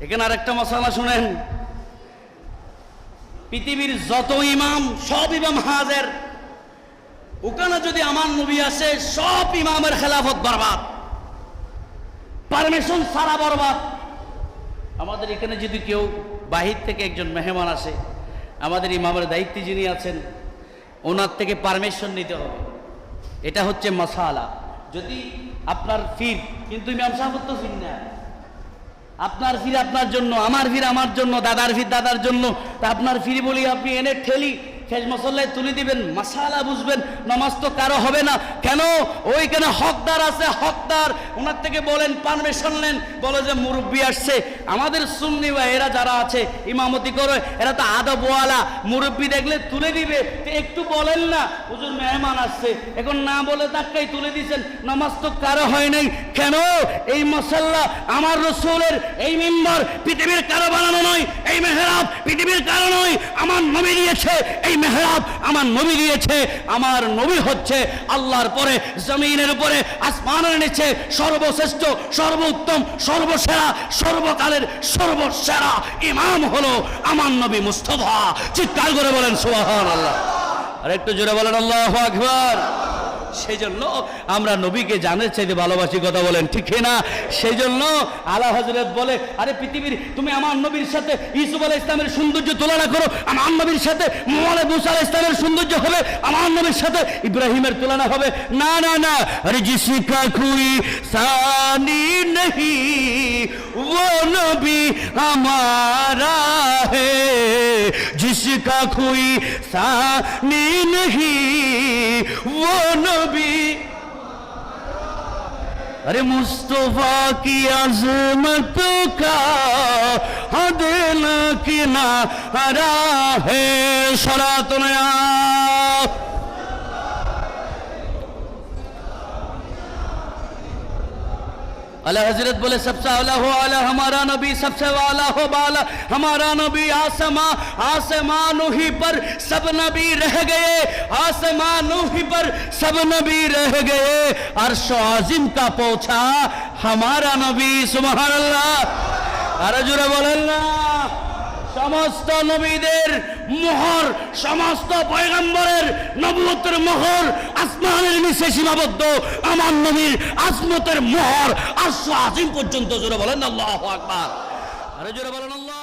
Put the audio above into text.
এখানে আরেকটা মশালা শুনেন। পৃথিবীর যত ইমাম, সব ইমাম হাজের। ওখানে যদি আমার নবী আসে, সব ইমামের খেলাফত বরবাদ। পারমিশন সারা বরবাদ। আমাদের এখানে যদি কেউ বাহির থেকে একজন মেহমান আসে, আমাদের ইমামের দায়িত্বে যিনি আছেন, ওনার থেকে পারমিশন নিতে হবে। এটা হচ্ছে মশালা। যদি আপনার ফির, কিন্তু ইমাম সাহেব তো ফির না। আপনার ফির আপনার জন্য, আমার ফির আমার জন্য, দাদার ফির দাদার জন্য। তা আপনার ফিরি বলি আপনি এনে ঠেলি। ফেজ মশল্লায় তুলে দিবেন, মাসালা বুঝবেন, নামাজ তো কারও হবে না। কেন? ওইখানে হকদার আছে, হকদার। ওনার থেকে বলেন পারমিশন নেন। বলে যে, মুরব্বী আসছে। আমাদের সুন্নি বা এরা যারা আছে, ইমামতি করে, এরা তো আদবওয়ালা। মুরব্বী দেখলে তুলে দিবে। একটু বলেন না, হুজুর মেহমান আসছে। এখন না বলে তাক্কাই তুলে দিছেন নামাজ তো কারও হয় নাই। কেন? এই মশাল্লা আমার রসুলের, এই মেম্বার, পৃথিবীর কারও বানানো নয়। এই মেহরাব, পৃথিবীর কারও আমার নবী দিয়েছে, এই মেহরাব আমার নবী দিয়েছে, আমার নবী হচ্ছে আল্লাহর পরে, জমিনের উপরে, আসমানের নিচে, সর্বশ্রেষ্ঠ, সর্বোত্তম, সর্বসেরা, সর্বকালের সর্বসেরা ইমাম হলো আমার নবী মুস্তফা। চিৎকার করে বলেন সুবহান আল্লাহ আর একটু জোরে বলেন, আল্লাহ আকবার। সেই জন্য আমরা নবীকে জানের চাইতে ভালোবাসি, কথা বলেন, ঠিক না সেই জন্য আলা হজরত বলে, আরে পৃথিবীর, তুমি আমার নবীর সাথে ইসুফ আলাহ ইসলামের সৌন্দর্য তুলনা করো, আমার নবীর সাথে মোহাম্মদ মুসা ইসলামের সৌন্দর্য হবে, আমার নবীর সাথে ইব্রাহিমের তুলনা হবে। না না না, আরে জিসিকা খুই সানি নহি, ও নবী আমারা হে जिसका कोई सानी नहीं वो नबी अरे मुस्तफा की अजमत का हद न किनारा है सरातनया अला हजरत बोले सबसे आला हो आला हमारा नबी सबसे वाला हो बाला हमारा नबी आसमां आसमान ही पर सब नबी रह गए आसमान ही पर सब नबी रह गए अर्श आजिम का पहुंचा हमारा नबी सुबहान अल्लाह আরো জোরে বলেন না সমস্ত নবীদের মোহর সমস্ত পয়গম্বরের নবুয়তের মোহর আসমানের নিচে সীমাবদ্ধ। আমার নবীর আসমতের মোহর আশ্ব আজিম পর্যন্ত, জোরে বলেন আল্লাহ আকবার। আরে জোরে বলেন আল্লাহ